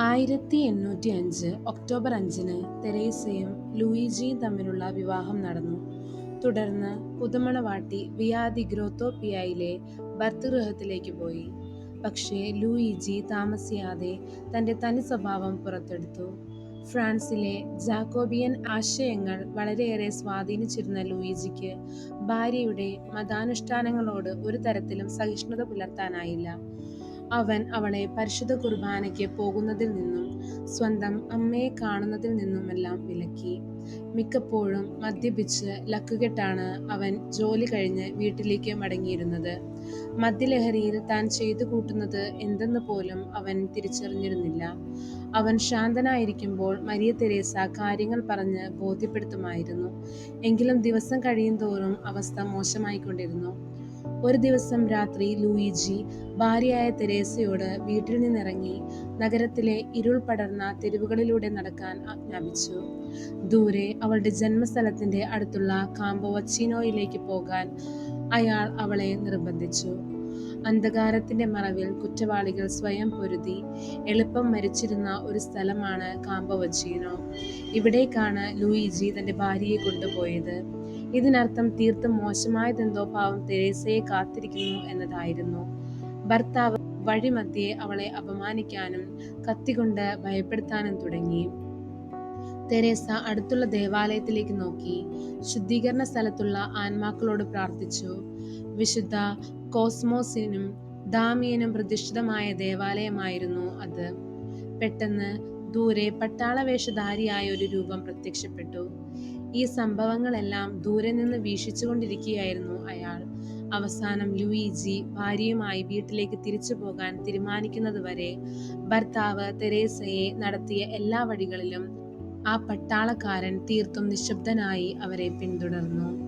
ആയിരത്തി എണ്ണൂറ്റി അഞ്ച് ഒക്ടോബർ അഞ്ചിന് തെരേസയും ലൂയിജിയും തമ്മിലുള്ള വിവാഹം നടന്നു. തുടർന്ന് പുതുമണവാട്ടി വിയാദി ഗ്രോത്തോപ്പിയയിലെ ഭർത്തൃഗൃഹത്തിലേക്ക് പോയി. പക്ഷേ ലൂയിജി താമസിയാതെ തന്റെ തനി സ്വഭാവം പുറത്തെടുത്തു. ഫ്രാൻസിലെ ജാക്കോബിയൻ ആശയങ്ങൾ വളരെയേറെ സ്വാധീനിച്ചിരുന്ന ലൂയിജിക്ക് ഭാര്യയുടെ മതാനുഷ്ഠാനങ്ങളോട് ഒരു തരത്തിലും സഹിഷ്ണുത പുലർത്താനായില്ല. അവൻ അവളെ പരിശുദ്ധ കുർബാനയ്ക്ക് പോകുന്നതിൽ നിന്നും സ്വന്തം അമ്മയെ കാണുന്നതിൽ നിന്നുമെല്ലാം വിലക്കി. മിക്കപ്പോഴും മദ്യപിച്ച് ലക്കുകെട്ടാണ് അവൻ ജോലി കഴിഞ്ഞ് വീട്ടിലേക്ക് മടങ്ങിയിരുന്നത്. മദ്യലഹരിയിൽ താൻ ചെയ്തു കൂട്ടുന്നത് എന്തെന്ന് പോലും അവൻ തിരിച്ചറിഞ്ഞിരുന്നില്ല. അവൻ ശാന്തനായിരിക്കുമ്പോൾ മരിയ തെരേസ കാര്യങ്ങൾ പറഞ്ഞ് ബോധ്യപ്പെടുത്തുമായിരുന്നു. എങ്കിലും ദിവസം കഴിയും തോറും അവസ്ഥ മോശമായിക്കൊണ്ടിരുന്നു. ഒരു ദിവസം രാത്രി ലൂയിജി ഭാര്യയായ തെരേസയോട് വീട്ടിൽ നിന്നിറങ്ങി നഗരത്തിലെ ഇരുൾ പടർന്ന തെരുവുകളിലൂടെ നടക്കാൻ ആജ്ഞാപിച്ചു. ദൂരെ അവളുടെ ജന്മസ്ഥലത്തിന്റെ അടുത്തുള്ള കാമ്പോവച്ചിനോയിലേക്ക് പോകാൻ അയാൾ അവളെ നിർബന്ധിച്ചു. അന്ധകാരത്തിന്റെ മറവിൽ കുറ്റവാളികൾ സ്വയം പൊരുതി എളുപ്പം മരിച്ചിരുന്ന ഒരു സ്ഥലമാണ് കാമ്പോവച്ചീനോ. ഇവിടേക്കാണ് ലൂയിജി തന്റെ ഭാര്യയെ കൊണ്ടുപോയത്. ഇതിനർത്ഥം തീർത്തും മോശമായതെന്തോ പാവം തെരേസയെ കാത്തിരിക്കുന്നു എന്നതായിരുന്നു. ഭർത്താവ് വഴിമധ്യേ അവളെ അപമാനിക്കാനും കത്തികൊണ്ട് ഭയപ്പെടുത്താനും തുടങ്ങി. തെരേസ അടുത്തുള്ള ദേവാലയത്തിലേക്ക് നോക്കി ശുദ്ധീകരണ സ്ഥലത്തുള്ള ആത്മാക്കളോട് പ്രാർത്ഥിച്ചു. വിശുദ്ധ കോസ്മോസിനും ദാമിയനും പ്രതിഷ്ഠിതമായ ദേവാലയമായിരുന്നു അത്. പെട്ടെന്ന് ദൂരെ പട്ടാളവേഷധാരിയായ ഒരു രൂപം പ്രത്യക്ഷപ്പെട്ടു. ഈ സംഭവങ്ങളെല്ലാം ദൂരെ നിന്ന് വീക്ഷിച്ചുകൊണ്ടിരിക്കുകയായിരുന്നു അയാൾ. അവസാനം ലൂയിജി ഭാര്യയുമായി വീട്ടിലേക്ക് തിരിച്ചു തിരിച്ചുപോകാൻ തീരുമാനിക്കുന്നതുവരെ ഭർത്താവ് തെരേസയെ നടത്തിയ എല്ലാ വഴികളിലും ആ പട്ടാളക്കാരൻ തീർത്തും നിശബ്ദനായി അവരെ പിന്തുടർന്നു.